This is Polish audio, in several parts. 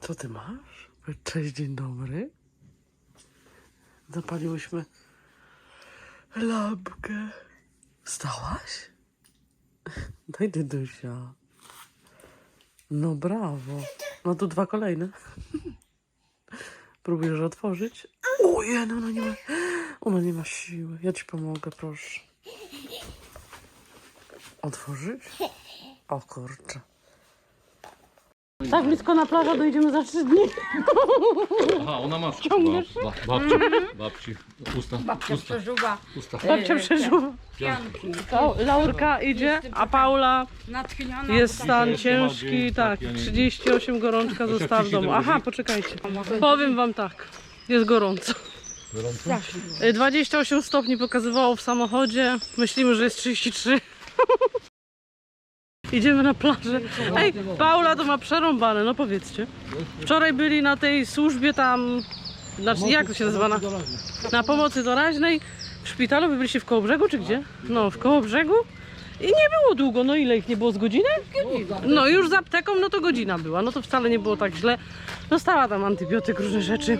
Co ty masz? Cześć, dzień dobry. Zapaliłyśmy lampkę. Wstałaś? Daj Dydusia. No brawo. No tu dwa kolejne. Próbujesz otworzyć? Ojej, no ona nie ma, ona nie ma siły. Ja ci pomogę, proszę. Otworzyć? O kurczę. Tak blisko na plażę dojdziemy za trzy dni. Aha, ona ma Ciągniesz ba, ba, babci, babci, usta, Babcia usta, przeżuwa usta. Babcia przeżyła. pianki. O, Laurka idzie, a Paula Natchniona. jest stan ciężki, dzień tak, taki, a nie- 38 gorączka została w domu. Aha, poczekajcie. Powiem wam tak, jest gorąco. Gorąco? Y, 28 stopni pokazywało w samochodzie, myślimy, że jest 33. Idziemy na plażę. Ej, Paula to ma przerąbane, no powiedzcie. Wczoraj byli na tej służbie tam, znaczy jak to się nazywa, na, na pomocy doraźnej. W szpitalu, wy byliście w Kołobrzegu czy gdzie? No, w Kołobrzegu. I nie było długo, no ile ich nie było z godzinę? No już z apteką, no to godzina była, no to wcale nie było tak źle. Dostała tam antybiotyk, różne rzeczy.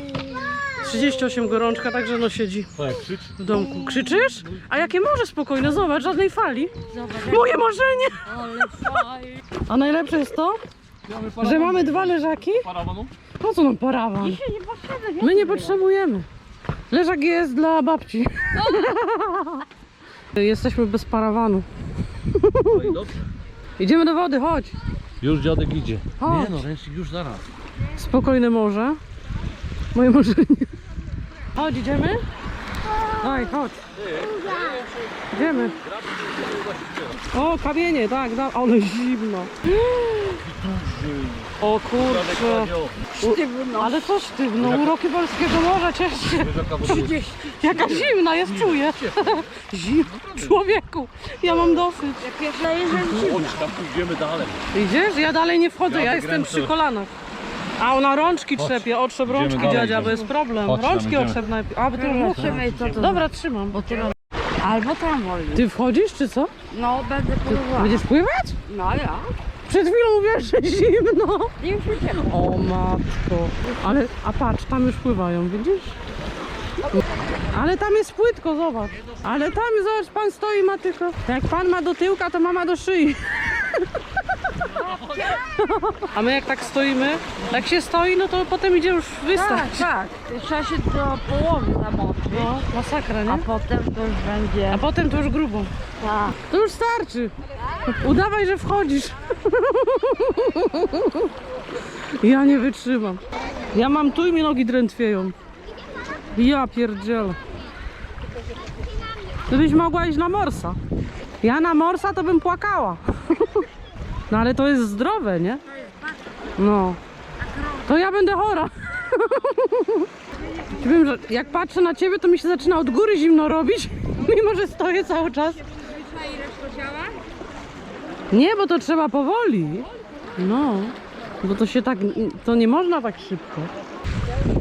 38 gorączka, także no siedzi Tak, w domku. Krzyczysz? A jakie morze spokojne, zobacz, żadnej fali. Moje marzenie! Ale. A najlepsze jest to, że mamy dwa leżaki. Parawanu? Po co nam parawan? My nie potrzebujemy. Leżak jest dla babci. Jesteśmy bez parawanu. No i dobrze. Idziemy do wody, chodź. Już dziadek idzie. Chodź. Nie no, ręcznik już zaraz. Spokojne morze. Moje marzenie. Chodź, idziemy? Daj, chodź. Idziemy. O, kamienie, tak, da, ale zimno. O kurczę. Sztywno. Ale co sztywno, uroki polskiego morza, ciesz się. Jaka zimna jest, czuję. Zim, człowieku, ja mam dosyć. Jak pierwsza jeżeli Chodź, tam pójdziemy dalej. Idziesz? Ja dalej nie wchodzę, ja Ja jestem przy kolanach. A ona rączki Chodź. trzepie, otrzep Idziemy rączki dalej, dziadzia, bo idziemy. jest problem. Chodź tam, rączki idziemy. otrzep najpierw. A, bo ty rączki. Zobaczymy co to Dobra, trzymam. Bo ty Albo tam wolno. Ty wchodzisz, czy co? No będę próbowała. Będziesz pływać? No ja. Przed chwilą mówiłaś, że zimno. Nie już uciekło. O matko. Ale, a patrz, tam już pływają, widzisz? Ale tam jest płytko, zobacz. Ale tam, zobacz, pan stoi, ma tylko... Jak pan ma do tyłka, to mama do szyi. A my jak tak stoimy, jak się stoi, no to potem idzie już wystać. Tak, tak. Trzeba się do połowy zamoczyć. No, masakra, A nie? potem to już A będzie. potem to już grubo. Tak. To już starczy. Udawaj, że wchodzisz. Ja nie wytrzymam. Ja mam tu i mi nogi drętwieją. Ja pierdzielę. Gdybyś mogła iść na morsa. Ja na morsa to bym płakała. No ale to jest zdrowe, nie? No. To ja będę chora. Wiem, że jak patrzę na ciebie, to mi się zaczyna od góry zimno robić, mimo że stoję cały czas. Nie, bo to trzeba powoli. No, bo to się tak, to nie można tak szybko.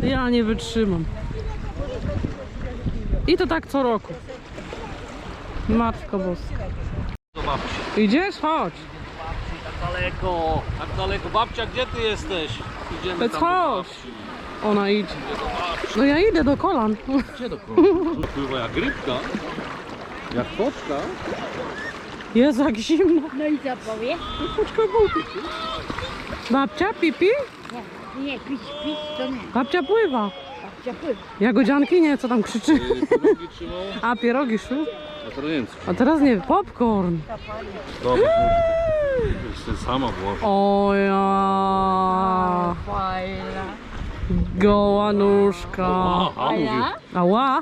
Ja nie wytrzymam. I to tak co roku. Matko boska. Idziesz? Chodź. Daleko, tak daleko. Babcia, gdzie ty jesteś? Idziemy tam do babci. Ona idzie. Idzie do babci. No ja idę do kolan. Gdzie do? Tu pływa jak rybka. Jak foczka. Jezu, jak zimno. No i co powie? Poczka buty. Babcia, pipi? Nie, pić, pić to nie. Babcia pływa. Babcia pływa. Jagodzianki nie, co tam krzyczy. Pierogi trzymał, A, pierogi szły. a teraz nie wiem co. A teraz nie, popcorn. Dobra, sama. O ja. Fajna. Goła nóżka. Ała.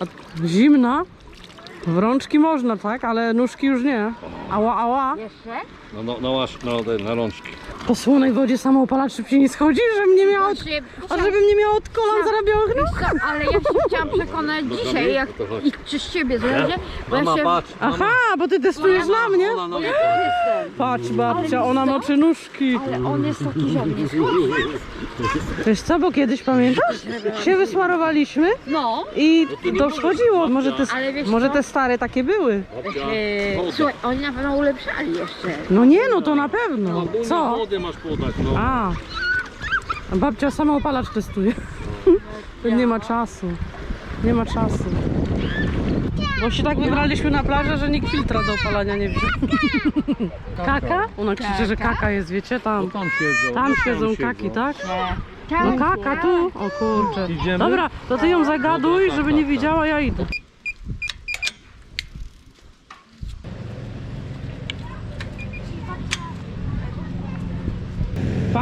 A, zimna. W rączki można, tak? Ale nóżki już nie. Ała, ała. Jeszcze? No, no, na, łasz, na, te- na rączki. Po słonej wodzie samoopalacz szybciej nie schodzi, żebym nie miała od... Właśnie, A żebym nie miała od kolan zarabiałych nóg. Co, ale ja się chciałam przekonać dzisiaj, jak to chodź. i czy z ciebie zależy, bo ja się... patrz. Aha, bo ty testujesz na mnie. Ona nogi Jestem. Patrz babcia, ona moczy nóżki. Ale on jest taki, że mnie schodzi. Wiesz co, bo kiedyś pamiętasz? Się wysmarowaliśmy No. i to schodziło. Może te, Ale wiesz może co? te stare takie były. Babcia, Eee, woda. słuchaj, oni na pewno ulepszali jeszcze. No nie, no to na pewno. No, Co? wodę masz podać, no. A, A babcia sama opalacz testuje. nie ma czasu. Nie ma czasu. Bo się tak wybraliśmy na plażę, że nikt filtra do opalania nie wziął. Kaka? Ona krzyczy, że kaka jest, wiecie, tam. Tam siedzą. Tam siedzą kaki, tak? No kaka tu. O kurczę. Idziemy? Dobra, to ty ją zagaduj, żeby nie widziała, ja idę.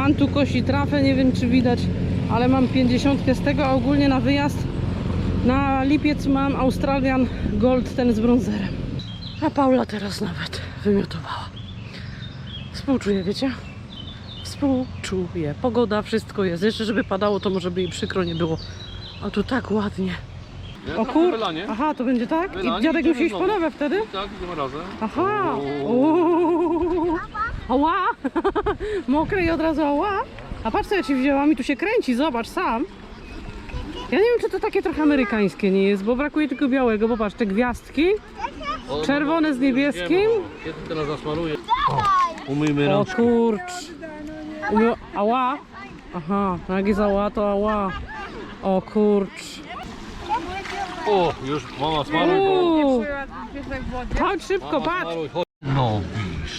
Pan tu kosi trafę, nie wiem czy widać, ale mam 50 z tego, a ogólnie na wyjazd na lipiec mam Australian Gold, ten z bronzerem. A Paula teraz nawet wymiotowała. Współczuję, wiecie? Współczuję. Pogoda, wszystko jest. Jeszcze żeby padało, to może by jej przykro nie było. A tu tak ładnie. O kur... Aha, to będzie tak? I dziadek musi iść po nowe wtedy? Tak, idziemy razem. Aha! Uuu. Ała! Mokre i od razu ała! A patrz co ja ci wzięłam i tu się kręci, zobacz sam. Ja nie wiem czy to takie trochę amerykańskie nie jest, bo brakuje tylko białego, bo patrz, te gwiazdki. Czerwone z niebieskim? Kiedy teraz zasmaruję? Umyjmy O rączki. kurcz. Umie... Ała! Aha, no jak jest ała, to ała. O kurcz. O, już mama smaruj, bo... Uuu. Chodź szybko, Mama patrz. smaruj, chodź. No,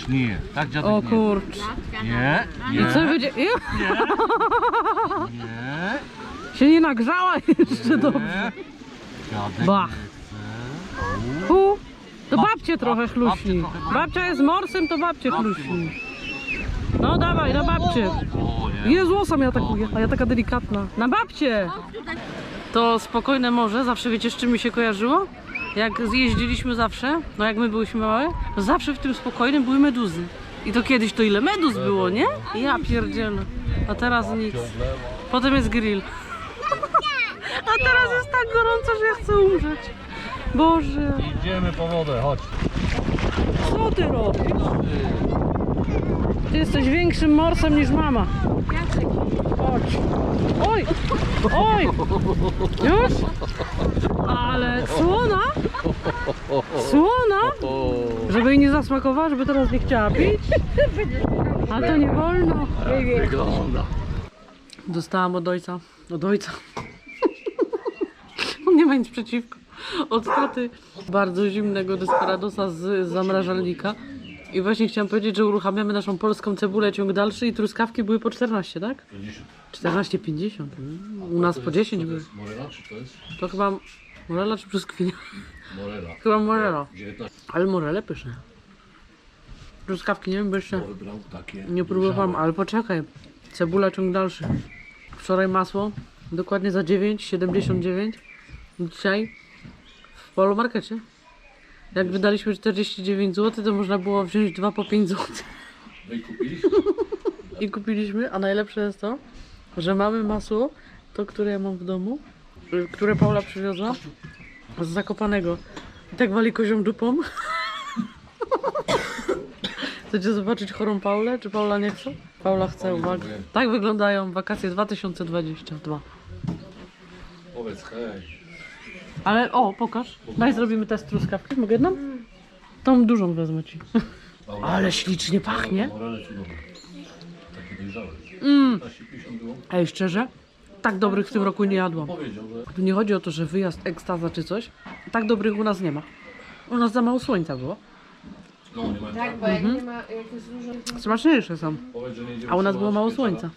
nie. Tak dziadek O nie. kurcz. Nie, nie, I co będzie? nie, Się nie nagrzała jeszcze dobrze. nie. Dziadek Bach. nie chce. Hu. To babcie Babcie, trochę babcie chluśni. trochę. Babcia jest morsem, to babcie Babcie chluśni. No dawaj, na babcie. O nie. Mnie atakuje, a ja taka delikatna. Na babcie! To spokojne morze, zawsze wiecie z czym mi się kojarzyło? Jak zjeździliśmy zawsze, no jak my byliśmy małe, to zawsze w tym spokojnym były meduzy. I to kiedyś to ile meduz było, nie? Ja pierdzielę. A teraz nic. Potem jest grill. A teraz jest tak gorąco, że ja chcę umrzeć. Boże, Idziemy po wodę, chodź. co ty robisz? Ty jesteś większym morsem niż mama. Chodź. Oj! Oj! Już? Ale słona? Słona? Żeby jej nie zasmakowała, żeby teraz nie chciała pić? Ale to nie wolno. wygląda. Dostałam od ojca. Od ojca. On nie ma nic przeciwko. Od taty bardzo zimnego desperadosa z zamrażalnika. I właśnie chciałam powiedzieć, że uruchamiamy naszą polską cebulę ciąg dalszy i truskawki były po 14, tak? 14,50. Mm, U nas po 10 były. To chyba morela czy brzoskwinia? Morela. Chyba morela. 19 Ale morele pyszne. Truskawki nie wiem, bo jeszcze takie. nie próbowałam, ale poczekaj. Cebula ciąg dalszy. Wczoraj masło, dokładnie za 9,79. Dzisiaj w Polo Markecie. Jak wydaliśmy 49 zł, to można było wziąć dwa po 5 zł. No i kupili? I kupiliśmy, a najlepsze jest to, że mamy masło, to które ja mam w domu, które Paula przywiozła z Zakopanego. I tak wali kozią dupą. Chcecie zobaczyć chorą Paulę? Czy Paula nie chce? Paula chce, uwaga. Tak wyglądają wakacje 2022. Powiedz hej. Ale o, pokaż. Daj zrobimy test truskawki. Mogę jedną? Tą dużą wezmę ci. Ale ślicznie pachnie. Cudowne. Takie dojrzałe. Mm. 15,50 było? Ej, szczerze? Tak dobrych w tym roku nie jadłam. Tu nie chodzi o to, że wyjazd, ekstaza czy coś. Tak dobrych u nas nie ma. U nas za mało słońca było. no nie ma. Tak, bo jak nie ma, jak jest dużo... Smaczniejsze są. A u nas było mało słońca.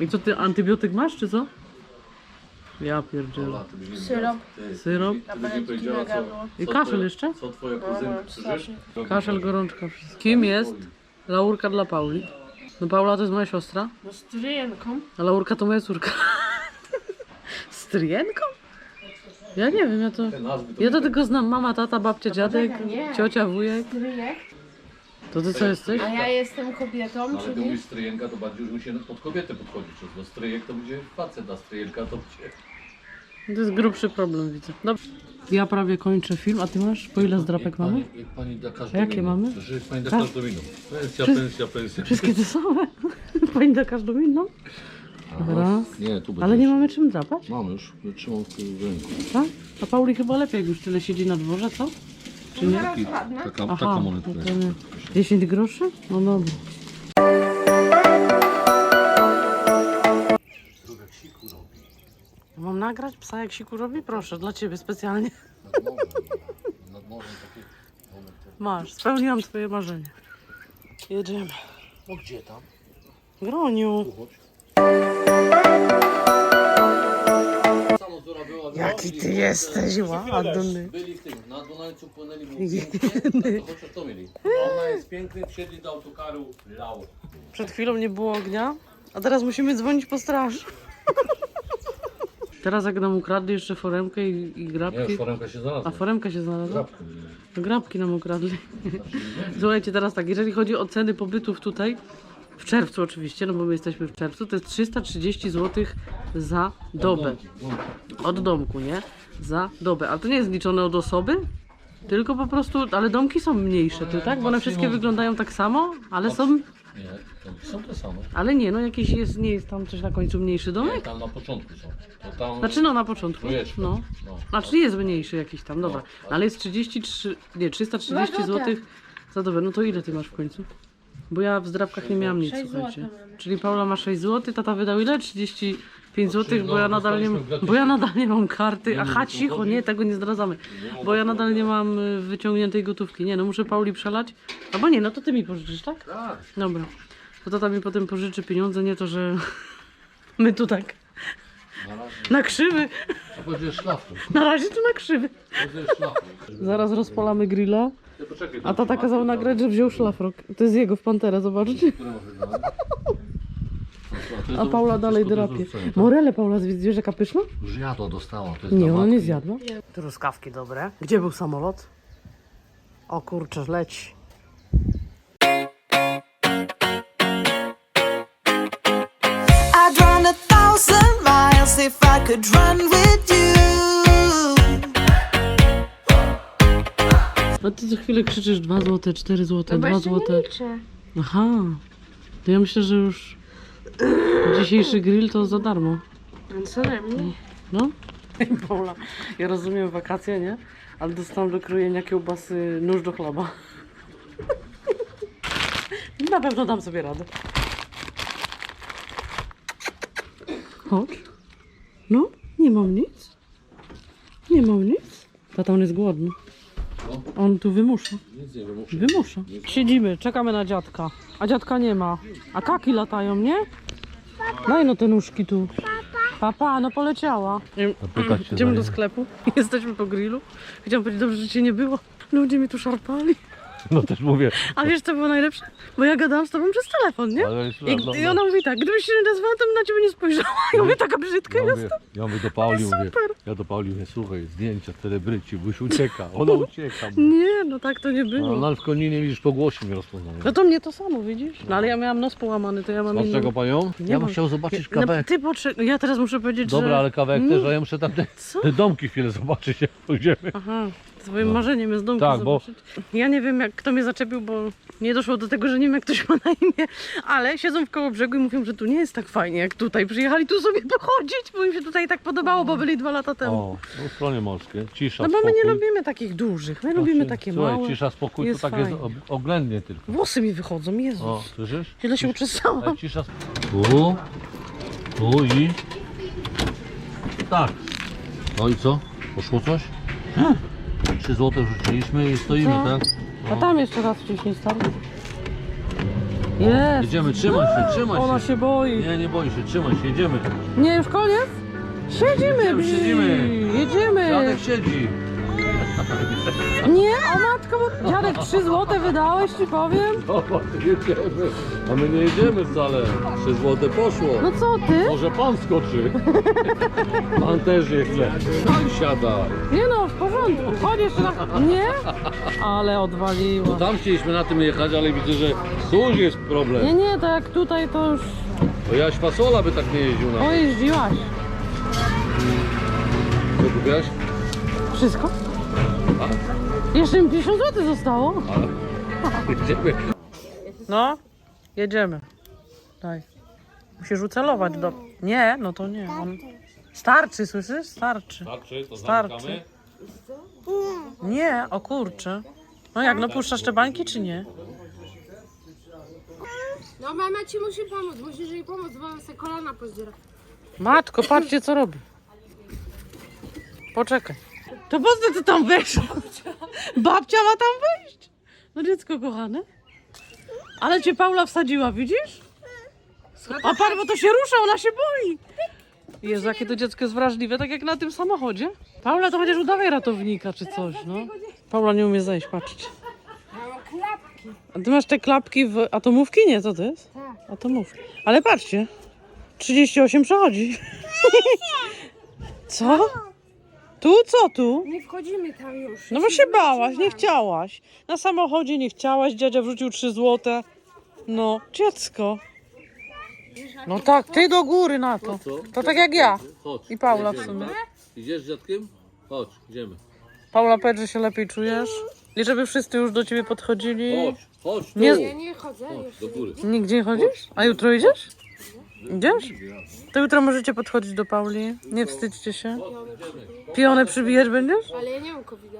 I co ty, antybiotyk masz czy co? Ja pierdzielę. Syrop. Syrop i kaszel jeszcze? Co twoja kuzynka, słyszysz? Kaszel, gorączka, wszystko. Kim jest Laurka dla Pauli? No Paula to jest moja siostra, No z tryjenką. a Laurka to moja córka. Stryjenką? Ja nie wiem, ja to... Ja to tylko znam mama, tata, babcia, dziadek, poczekaj, nie. ciocia, wujek. To ty co jesteś? A ja jestem kobietą, No, ale ty czyli... mówisz stryjenka, to bardziej już musi pod kobietę podchodzić. No stryjek to będzie facet, a stryjenka to będzie... To jest grubszy problem, widzę. Dobrze. Ja prawie kończę film, a ty masz? Po ile zdrapek mamy? Pani, da każdą jakie mamy? Że pani da Tak. każdą miną. Pensja, Wszyscy- pensja, pensja. Wszystkie te same? Pani da każdą inną? Raz. Nie, tu będzie. Ale nie mamy czym drapać, Mam już, trzymam w ręku. tak? A Pauli chyba lepiej, jak już tyle siedzi na dworze, co? Czy nie? Taki, taka, Aha, taka monetka no to jest. nie. 10 groszy? No dobra. Mam nagrać psa jak siku robi? Proszę, dla ciebie specjalnie. Nad morzem. Nad morzem taki domek. Masz, spełniłam twoje marzenie. Jedziemy. No gdzie tam? Groniu. Tu chodź. Jaki ty jesteś ładny. Byli w tym, na Dunajcu płynęli, było pięknie, to to mieli. Ona jest piękny, wsiedli do autokaru, lało. Przed chwilą nie było ognia, a teraz musimy dzwonić po straż. Teraz jak nam ukradli jeszcze foremkę i, i Nie, grabki. już foremka się A znalazła. foremka się znalazła? Grabkę. Grabki nam ukradli. Słuchajcie, teraz tak, jeżeli chodzi o ceny pobytów tutaj, w czerwcu oczywiście, no bo my jesteśmy w czerwcu, to jest 330 zł za dobę. Od domku, nie? Za dobę. Ale to nie jest liczone od osoby, tylko po prostu, ale domki są mniejsze, ty, tak? Bo one wszystkie wyglądają tak samo, ale są, Nie, to są te same. ale nie, no jakiś jest, nie jest tam coś na końcu mniejszy Nie, domek? tam na początku są. To tam... Znaczy no na początku, Trójeczka. no. No. Znaczy jest mniejszy jakiś tam, dobra. No, ale jest 33, nie, 330 zł za dobę. No to ile ty masz w końcu? Bo ja w zdrabkach nie miałam nic, słuchajcie. Czyli Paula ma 6 zł, tata wydał ile? 35 zł, bo ja nadal nie, bo ja nadal nie mam karty. Aha, cicho, nie, tego nie zdradzamy. Bo ja nadal nie mam y, wyciągniętej gotówki. Nie, no muszę Pauli przelać. Albo nie, no to ty mi pożyczysz, tak? Tak. Dobra. Bo tata mi potem pożyczy pieniądze, nie to, że my tu tak Na razie. na krzywy. Będzie szlafą. Na razie tu na krzywy. Będzie. Zaraz rozpalamy grilla. Ty poczekaj, A tata kazał nagrać, że wziął szlafrok. To jest jego w Panterę, zobaczcie. A Paula dalej drapie. Morele Paula z zwierzaka pyszna? Już dostała. To jest Nie, dla ona nie zjadła. Truskawki dobre. Gdzie był samolot? O kurczę, leci. I'd run a thousand miles if I could run with A ty co chwilę krzyczysz 2 złote, 4 złote, 2 Nie złote. Aha. To ja myślę, że już dzisiejszy grill to za darmo. Co najmniej? No? Paula, ja rozumiem wakacje, nie? Ale dostałam do krojenia kiełbasy nóż do chleba. Na pewno dam sobie radę. Chodź. No, nie mam nic. Nie mam nic. Tata, on jest głodny. On tu wymusza. Nic nie wymuszę. Wymusza. Siedzimy, czekamy na dziadka. A dziadka nie ma. A kaki latają, nie? Daj no te nóżki tu. Papa, no poleciała. Idziemy do sklepu. Jesteśmy po grillu. Chciałam powiedzieć, dobrze, że cię nie było. Ludzie mi tu szarpali. No też mówię. A wiesz, co było najlepsze? Bo ja gadałam z tobą przez telefon, nie? Ale jest I, no, I ona mówi tak, gdybyś się nie nazwała, to bym na ciebie nie spojrzała. I mówię, taka brzydka ja mówię, ja mówię do Pauli, mówię, ja do Pauli mówię, słuchaj, zdjęcia celebryci, bo już ucieka, ona ucieka. Nie, no tak to nie No, było. no ale w Koninie widzisz, po głosie mnie rozpoznaje. No to mnie to samo, widzisz? No ale ja miałam nos połamany, to ja mam Masz inną... czego panią? Nie Ja bym mam. chciał zobaczyć No, kawałek. ty potrze... Ja teraz muszę powiedzieć, że... Dobra, ale kawałek też, a ja muszę tam te, Co? te domki chwilę zobaczyć, jak pójdziemy. Aha, swoim marzeniem jest domki Tak, bo- zobaczyć. Ja nie wiem, jak kto mnie zaczepił, bo nie doszło do tego, że nie wiem, jak ktoś ma na imię, ale siedzą w koło brzegu i mówią, że tu nie jest tak fajnie jak tutaj. Przyjechali tu sobie pochodzić, bo im się tutaj tak podobało, bo byli dwa lata temu. O, no stronie morskie, cisza, No bo my spokój. nie lubimy takich dużych, my lubimy takie Słuchaj, małe. cisza, spokój, Jest to tak jest fajnie. ob- oględnie tylko. Włosy mi wychodzą, Jezus. O, słyszysz? Źle się uczesałam. Cisza, tu, tu i... Tak. No i co? Poszło coś? Trzy złote rzuciliśmy i stoimy, Co? tak? A tam jeszcze raz wciśnij, stary. Jest. Jedziemy, trzymaj się, trzymaj Ona się. się boi. Nie, nie boi się, trzymaj się, jedziemy. Nie, już koniec? Siedzimy, Jedziemy, siedzimy. Jedziemy. Dziadek siedzi. Nie, o matko, bo dziadek 3 złote wydałeś, ci powiem. Zobacz, jedziemy. A my nie jedziemy wcale. Trzy złote poszło. No co ty? Może pan skoczy. Pan też nie chce. Pan siada. Nie no, w porządku. Chodź jeszcze raz. Nie? Ale No odwaliła. tam chcieliśmy na tym jechać, ale widzę, że tu już jest Nie, problem. nie, to jak tutaj to już Bo Jaś Fasola by tak nie jeździł na pojeździłaś. Co kupiłaś? Wszystko? Jeszcze mi 50 zł zostało. Jedziemy. No, jedziemy. Daj. Musisz ucelować do... Nie, no to nie. On... Starczy, słyszysz? Starczy. Starczy, to Starczy. zamykamy. Nie, o kurczę. No jak, no puszczasz te bańki, czy nie? No mama ci musi pomóc, musisz jej pomóc, bo sobie kolana pozdziera. Matko, patrzcie co robi. Poczekaj. To po co ty tam weszła? Babcia ma tam wejść. No dziecko kochane. Ale cię Paula wsadziła, widzisz? A pan, bo to się rusza, ona się boi. Jezu, jakie to dziecko jest wrażliwe, tak jak na tym samochodzie. Paula, to chociaż udawaj ratownika czy coś, no. Paula nie umie zejść, patrzcie. A ty masz te klapki w atomówki? Nie, co to jest? Atomówki. Ale patrzcie, 38 przechodzi. Co? Tu, co tu? Nie wchodzimy tam już. No bo się bałaś, nie chciałaś. Na samochodzie nie chciałaś, dziadzia wrzucił 3 złote. No, dziecko. No tak, ty do góry na to. Co? To tak jak ja. Chodź. I Paula w jedziemy, sumie. tak? Idziesz z dziadkiem? Chodź, idziemy. Paula, powiedz, że się lepiej czujesz. I żeby wszyscy już do ciebie podchodzili. Chodź, chodź tu. Nie- Ja nie chodzę Chodź, do góry. Nigdzie nie chodzisz? A jutro idziesz? Idziesz? To jutro możecie podchodzić do Pauli. Nie wstydźcie się. Pionę przybijać będziesz? Ale ja nie mam covid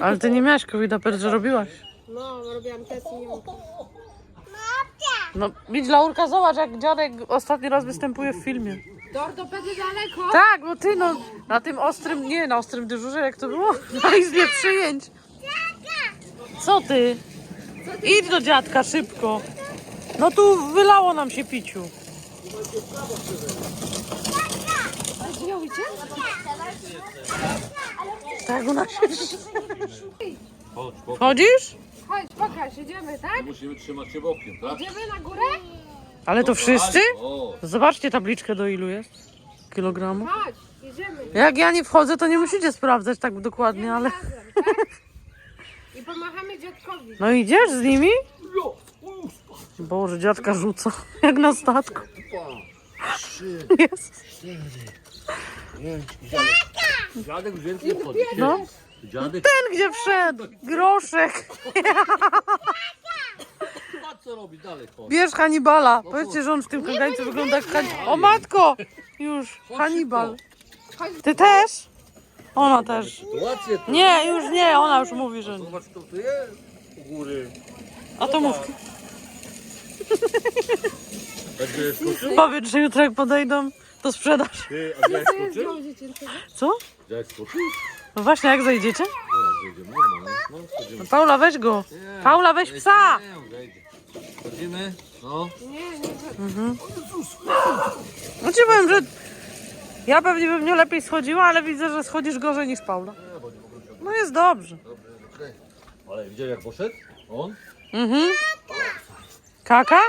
Ale ty nie miałaś covid powiedz, że robiłaś. No, robiłam test i nie mam. No, widz Laurka, zobacz jak dziadek ostatni raz występuje w filmie. Do ortopedy daleko. Tak, bo ty no, na tym ostrym, nie, na ostrym dyżurze, jak to było? Na izbie przyjęć. Co ty? Idź do dziadka szybko. No tu wylało nam się piciu. Tak, ona się... Chodź, bo Chodzisz? Chodź, pokaż, idziemy, tak? musimy trzymać się bokiem, tak? Idziemy na górę? Ale to wszyscy? O, Zobaczcie tabliczkę do ilu jest kilogramów. Chodź, idziemy. Jak ja nie wchodzę, to nie musicie sprawdzać tak dokładnie, ale... Razem, tak? I pomachamy dziadkowi. No idziesz z nimi? Boże, dziadka rzuca, jak na statku. Jest. dziadek więcej wchodzi. No. Dziadek, Ten gdzie wszedł, groszek. a co robi dalej? Chodź. Bierz Hannibala. Powiedzcie, że on w tym kagańcu wygląda jak Hannibal. O matko! Już, Hannibal. Ty też? Ona też. Sytuację tu. Nie, już nie, ona już mówi, że nie. Zobacz, kto tu jest u góry. Atomówki. Będzie skoczył? Powiedz, że jutro jak podejdą, to sprzedasz. Ty, a skoczył? Co? Dziadek skoczył? No właśnie, jak zejdziecie? No, zejdziemy normalnie. No, schodzimy. No Paula, weź go. Paula, weź psa. Nie, on zejdzie. Chodzimy? No. No ci powiem, że ja pewnie bym nie lepiej schodziła, ale widzę, że schodzisz gorzej niż Paula. No jest dobrze. Ale widział jak poszedł? On? Mhm. Kaka?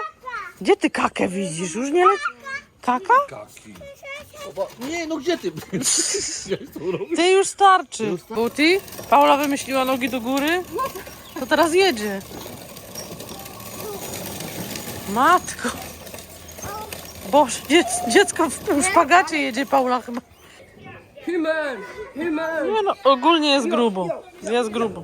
Gdzie ty kakę widzisz? Już nie leci? Kaka? Kaki. Oba... Nie, no gdzie ty? Ty już starczy. Buty? Paula wymyśliła nogi do góry? To teraz jedzie. Matko. Boże, dziec, dziecko w szpagacie jedzie Paula chyba. Himmel, himmel. Nie no, ogólnie jest grubo. Jest grubo.